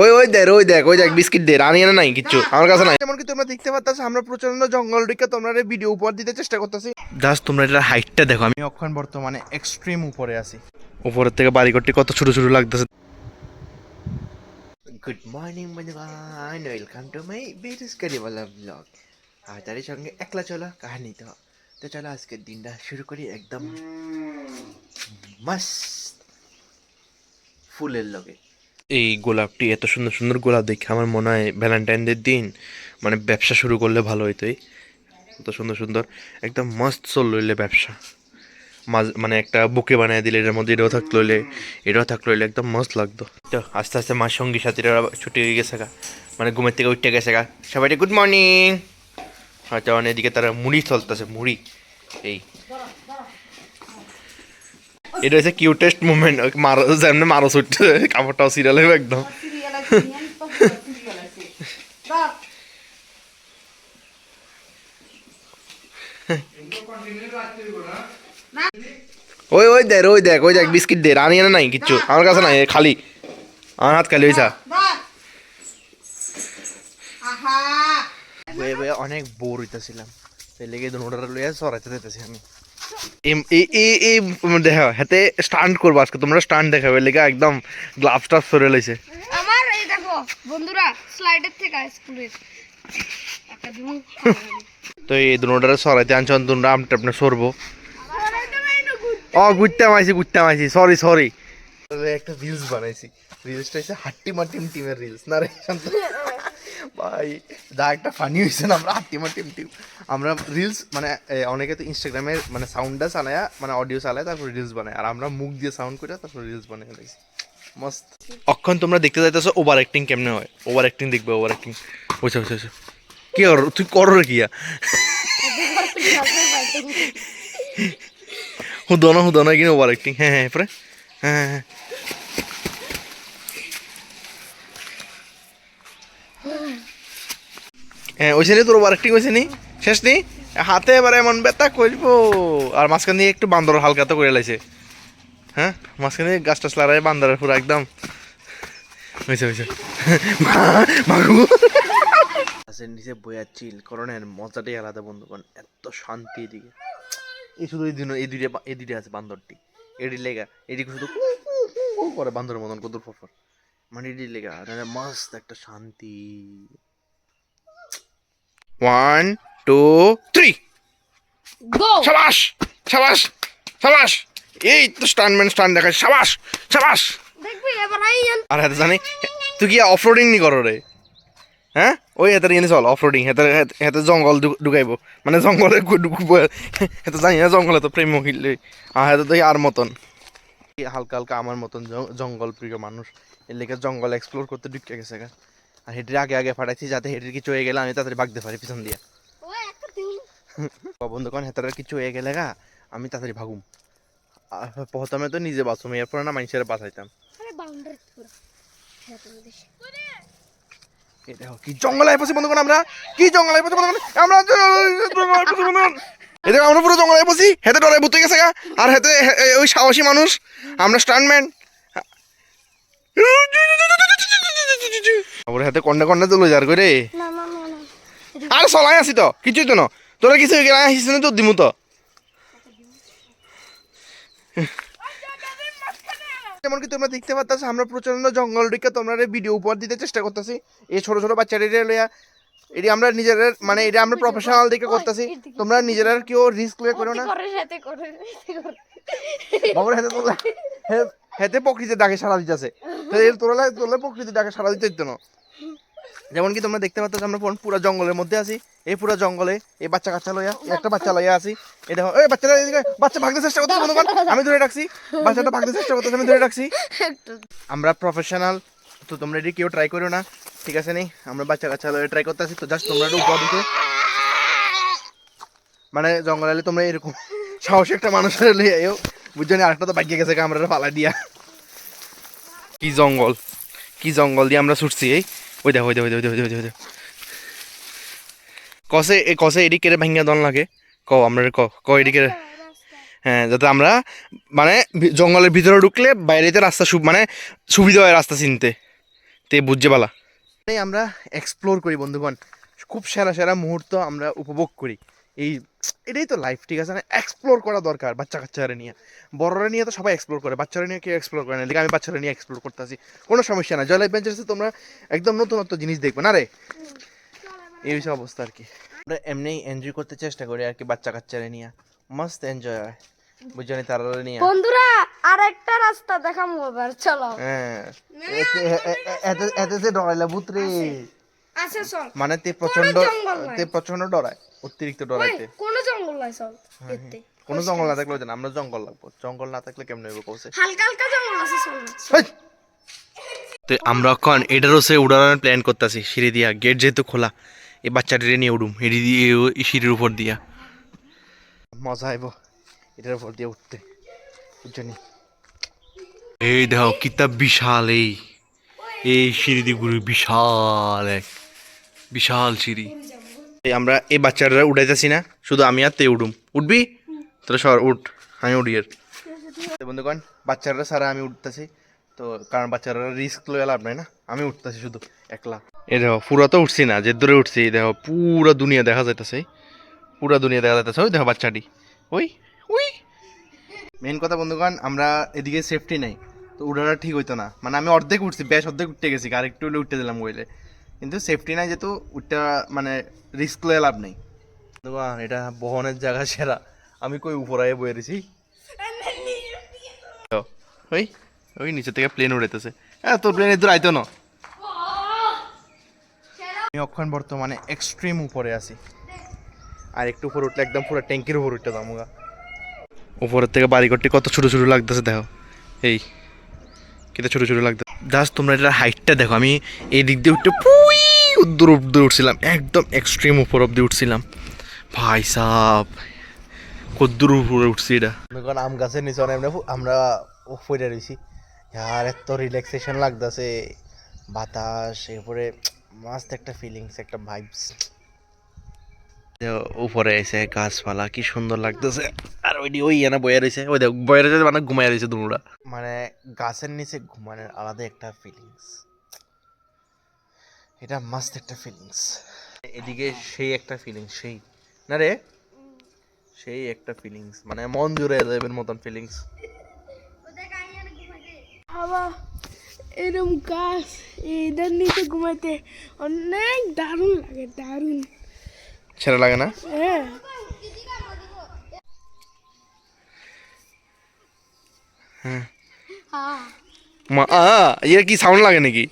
ওই ওই দেখ ওই দেখ ওই দেখ বিস্কিট দে রানি না নাই কিচ্ছু আমার কাছে নাই। যেমন কি তোমরা দেখতে পাচ্ছ আমরা প্রচণ্ড জঙ্গল ঢুকে তোমরা ভিডিও উপর দিতে চেষ্টা করতেছি। জাস্ট তোমরা এটার হাইটটা দেখো আমি এখন বর্তমানে এক্সট্রিম উপরে আছি। উপরের থেকে বাড়িঘরটি কত ছোট ছোট লাগতেছে। গুড মর্নিং বন্ধুগণ ওয়েলকাম টু মাই বেরিস কারিওয়ালা ব্লগ আর সঙ্গে একলা চলা কাহিনী তো। তো চলো আজকের দিনটা শুরু করি একদম মাস্ট ফুলের লগে। এই গোলাপটি, এত সুন্দর সুন্দর গোলাপ দেখে আমার মনে হয় ভ্যালেন্টাইনদের দিন মানে ব্যবসা শুরু করলে ভালো হইতোই। এত সুন্দর সুন্দর, একদম মস্ত চল লইলে ব্যবসা। মাঝ মানে একটা বুকে বানিয়ে দিলে, এটার মধ্যে এটাও থাকল হইলে, এটাও থাকল হইলে একদম মস্ত লাগতো। তো আস্তে আস্তে মার সঙ্গী সাথীরা ছুটি হয়ে গেছে গা। মানে ঘুমের থেকে উঠতে গেছে গা। সবাইকে গুড মর্নিং হয়তো এদিকে তারা মুড়ি চলতেছে, মুড়ি। এই এটা হচ্ছে কিউটেস্ট মুভমেন্ট মারো যেমনি মারো ছুটছে কাপড়টাও সিরিয়াল হবে একদম। ওই ওই দেখ ওই দেখ ওই দেখ বিস্কিট দে রানি না নাই কিচ্ছু। আমার কাছে নাই খালি। আমার হাত খালি বয়ে অনেক বোর হইতেছিলাম। সেই লেগে দুটোটা লইয়া সরাইতে যেতেছি আমি। এই এই এই দেখো হাতে স্টান্ট করব আজকে তোমরা স্টান্ট দেখাবে লেগে একদম গ্লাভস সরে লাইছে। আমার এই দেখো বন্ধুরা স্লাইডের থেকে স্কুলের তো এই দুটোটা সরাইতে আনছন তোমরা আমটা আপনার সরবো। ও মাইছি মাইছি সরি সরি একটা রিলস বানাইছি। রিলসটা হচ্ছে হাট্টি মাটিম টিমের রিলস না রে ভাই, যা একটা ফানি হয়েছে না, আমরা হাট্টি মাটিম টিম আমরা রিলস মানে অনেকে তো ইনস্টাগ্রামের মানে সাউন্ডটা চালায় মানে অডিও চালায়, তারপর রিলস বানায়। আর আমরা মুখ দিয়ে সাউন্ড করে, তারপর রিলস বানিয়ে ফেলেছি মস্ত। অক্ষণ, তোমরা দেখতে যাইতেছো ওভার অ্যাক্টিং কেমনে হয়? ওভার অ্যাক্টিং দেখবে ওভার অ্যাক্টিং বুঝছ বুঝছ কি কর? তুই করো কিয়া হুদনা হুদনা, কিনে ওভার অ্যাক্টিং হ্যাঁ হ্যাঁ পরে। হ্যাঁ হ্যাঁ। হ্যাঁ হ্যাঁ ওই নি তোর ওভার অ্যাক্টিং হয়েছে নি? শেষ নি? হাতে এবার এমন ব্যথা করব আর মাঝখান দিয়ে একটু বান্দর হালকা তো করে লাইছে। হ্যাঁ মাঝখান দিয়ে গাছ টাছ লাগাই বান্দরের পুরো একদম। হয়েছে হয়েছে গাছের নিচে বইয়া চিল, করণের মজাটাই আলাদা বন্ধুগণ, এত শান্তি এদিকে। এই শুধু এই দিন এই দুইটা এই দুইটা আছে বান্দরটি। এডি লেগা এদিকে শুধু করে বান্দরের মতন কত ফরফর। মানে এডি লেগা মানে মস্ত একটা শান্তি। ওয়ান টু থ্রি সাবাস সাবাস সাবাস এই তো স্টানম্যান স্টান দেখা সাবাস সাবাস আর হাতে জানি তুই কি অফরোডিং নি করো রে? হ্যাঁ? ওই হাতের ইয়ে চল অফরোডিং হাতে হাতে জঙ্গল ঢুকাইবো মানে জঙ্গলে হাতে জানি না জঙ্গলে তো প্রেম মহিলে আর হাতে তো আর মতন। হালকা হালকা আমার মতন জঙ্গল প্রিয় মানুষ। এর লেগে জঙ্গল এক্সপ্লোর করতে ঢুকে গেছে আর হেঁটে আগে আগে ফাটাইছি যাতে হেঁটের কিছু হয়ে গেলে আমি তাড়াতাড়ি ভাগতে পারি পিছন দিয়ে। ও একটা দিন। হেতারের কিছু হয়ে গেলে গা আমি তাড়াতাড়ি ভাগুম। প্রথমে তো নিজে বাঁচুম এরপরে না মানুষের বাঁচাইতাম হ্যাঁ কি জঙ্গলে আইপছি বন্ধুগণ আমরা? কি জঙ্গলে আইপছি বন্ধুগণ? আমরা দেখো আমরা পুরো জঙ্গলে আইপছি হেতে ডরে ভূত গেছে গা। আর হেতে ওই সাহসী মানুষ আমরা স্টান্টম্যান। ওর হাতে কন্যা কন্যা তো লই যার করে আর চলাই আছি তো কিছুই তো ন। তোরা কিছু হয়ে গেলে আসিস না তো দিমু তো। যেমন কি তোমরা দেখতে পাচ্ছ আমরা প্রচণ্ড জঙ্গল ঢুকে তোমরা ভিডিও উপহার দিতে চেষ্টা করতেছি। এই ছোট ছোট বাচ্চাদের লইয়া এটি আমরা নিজেদের মানে এটা আমরা প্রফেশনাল দিকে করতেছি। তোমরা নিজেরা কেউ রিস্ক লয়ে করো না। বাবুর হাতে হে- হেতে প্রকৃতির ডাকে সারা দিতেছে। তো এর তোলা তোলে প্রকৃতির ডাকে সারা দিতে না। যেমন কি তোমরা দেখতে পাচ্ছ আমরা পুরো- জঙ্গলের মধ্যে আছি। এই পুরো জঙ্গলে এই বাচ্চা কাচ্চা লইয়া একটা বাচ্চা লইয়া আছি। এই দেখো, এই বাচ্চাটা বাচ্চা ভাগতে চেষ্টা করতেছে, বন্ধুগণ। আমি ধরে রাখছি। বাচ্চাটা ভাগতে চেষ্টা করতেছে, আমি ধরে রাখছি। আমরা প্রফেশনাল তো তোমরা এটি কেউ ট্রাই করো না। ঠিক আছে নেই আমরা বাচ্চা কাচ্চা লইয়া ট্রাই করতেছি তো জাস্ট তোমরা একটু উপর দিতে মানে জঙ্গলে তোমরা এরকম সাহসী একটা মানুষের লইয়া এও বুঝছ নি আরেকটা তো বাইকে গেছে আমরা পালা দিয়া। কি জঙ্গল? কি জঙ্গল দিয়ে আমরা ছুটছি এই? ওই দেখো ওই দেখো ওই দেখো ওই দেখো কসে এ কসে এদিকে ভাঙ্গা দন লাগে। ক আমরা ক ক এদিকে হ্যাঁ যাতে আমরা মানে জঙ্গলের ভিতরে ঢুকলে বাইরেতে রাস্তা সু- মানে সুবিধা হয় রাস্তা চিনতে। তে বুঝছে বালা এই আমরা এক্সপ্লোর করি বন্ধুগণ। খুব সেরা সেরা মুহূর্ত আমরা উপভোগ করি। এই এটাই তো লাইফ ঠিক আছে? না এক্সপ্লোর করা দরকার বাচ্চা কাচ্চারা নিয়ে। বড়রা নিয়ে তো সবাই এক্সপ্লোর করে বাচ্চারা নিয়ে কেউ এক্সপ্লোর করে না। আমি বাচ্চারা নিয়ে এক্সপ্লোর করতেছি কোনো সমস্যা না। জয় লাইফ বেঞ্চার্সে তোমরা একদম নতুনত্ব জিনিস দেখবে না রে? এই বিষয় অবস্থা আর কি। আমরা এমনি এনজয় করতে চেষ্টা করি আর কি বাচ্চা কাচ্চারা নিয়ে। মস্ত এনজয় হয় বুঝলি তারা নিয়ে। বন্ধুরা আর একটা রাস্তা দেখাবো এবার চলো। হ্যাঁ। এতে এতে যে ডরাইলা বুতরে আচ্ছা চল। মানে তে প্রচণ্ড তে প্রচণ্ড ডরায় অতিরিক্ত ডরাইতে। কোনো জঙ্গল নাই চল দেখতে কোনো জঙ্গল না থাকলে আমরা জঙ্গল লাগবো। জঙ্গল না থাকলে কেমনে হইব কৌছে হালকা হালকা জঙ্গল আছে চল। তো আমরা এখন এটারও সে উড়ানোর প্ল্যান করতেছি সিঁড়ি দিয়া। গেট যেহেতু খোলা এই বাচ্চাটিরে নিয়ে উড়ুম সিঁড়ি দিয়ে এই সিঁড়ির উপর দিয়া। মজা আইব এটার উপর দিয়ে উঠতে। বুঝছনি? এই দেখো কিতাব বিশাল এই। এই সিঁড়ি দিয়ে ঘুরে বিশাল এক। বিশাল সিঁড়ি। আমরা এই বাচ্চারা উঠাইতেছি না, শুধু আমি আর তে উঠুম উঠবি? তোরা সর, উঠ। আমি উঠি আর। বন্ধুগণ, বাচ্চারা সারা আমি উঠতেছি। তো কারণ বাচ্চারা রিস্ক লয়ে লাভ নাই না, আমি উঠতেছি শুধু একলা। এ দেখো, পুরো তো উঠছি না, যে দূরে উঠছি দেখো, পুরা দুনিয়া দেখা যাইতেছে। পুরা দুনিয়া দেখা যাইতেছে, ওই দেখো বাচ্চাটি। ওই ওই। মেন কথা বন্ধুগণ, আমরা এদিকে সেফটি নাই। তো উঠাটা ঠিক হইতো না। মানে আমি অর্ধেক উঠছি, বেশ অর্ধেক উঠতে গেছি, আর একটু উঠতে দিলাম বইলে। কিন্তু সেফটি নাই যেহেতু উঠটা মানে রিস্ক লয়ে লাভ নেই। এটা বহনের জায়গা সেরা। আমি কই উপরে বয়ে রয়েছি? ওই ওই নিচে থেকে প্লেন উড়াইতেছে। হ্যাঁ তোর প্লেন এদূর আইতো না। আমি অক্ষণ বর্তমানে এক্সট্রিম উপরে আছি। আর একটু উপরে উঠলে একদম পুরো ট্যাঙ্কির উপর উঠতে দামুগা উপরের থেকে বাড়িঘরটি কত ছোট ছোট লাগতেছে দেখো। এই কিন্তু ছোট ছোট লাগতো। জাস্ট তোমরা এটার হাইটটা দেখো, আমি এই দিক দিয়ে উঠতে পুই উদ্দূর উদ্দূর উঠছিলাম, একদম এক্সট্রিম উপর অব্দি উঠছিলাম। ভাই সাপ কদ্দূর উপরে উঠছি এটা। কারণ আম গাছের নিচে অনেক আমরা উপরে রয়েছি আর এত রিল্যাক্সেশন লাগতেছে। বাতাস, এরপরে মাস্ত একটা ফিলিংস একটা ভাইবস উপরে এসে গাছপালা কি সুন্দর লাগতেছে। আর ওইটি ওই এনে বয়ে রয়েছে। ওই দেখ বয়ে রয়েছে মানে ঘুমাই রয়েছে দুনুরা মানে গাছের নিচে ঘুমানোর আলাদা একটা ফিলিংস এটা মাস্ত একটা ফিলিংস এদিকে সেই একটা ফিলিংস সেই। না রে? সেই একটা ফিলিংস মানে মন জুড়ে যাবে মতন ফিলিংস বাবা এরকম গাছ এদের নিচে ঘুমাইতে অনেক দারুণ লাগে দারুণ। সেটা লাগে না? হ্যাঁ। হ্যাঁ ইয়ে কি সাউন্ড লাগে নাকি?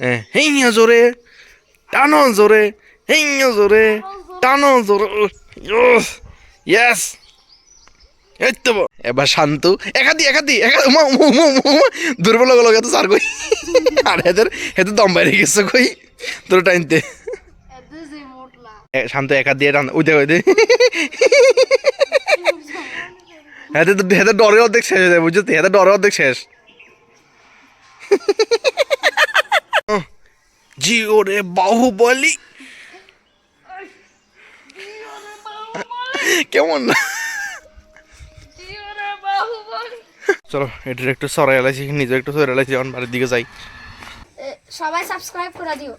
হ্যাঁ হেই নিয়া জোরে, টানো জোরে হেই জোরে, টানো জোরে এবার শান্ত, একাদি একাদি দুর্বল গেল তো সার কই? আর, এদের এদের দম বাইরে গেছে কই? তোর টাইমতে। শান্ত একা দিয়ে টান ওই দেখ হেতে তো হেতে ডরে অর্ধেক শেষ হয়ে যায় বুঝছ তো? হেতে ডরে অর্ধেক শেষ। জি ওরে বাহুবলি। কেমন? না চলো এটা একটু সরাই এলাইছি নিজে একটু সরাই এলাইছি এখন বাড়ির দিকে যাই। সবাই সাবস্ক্রাইব করে দিও।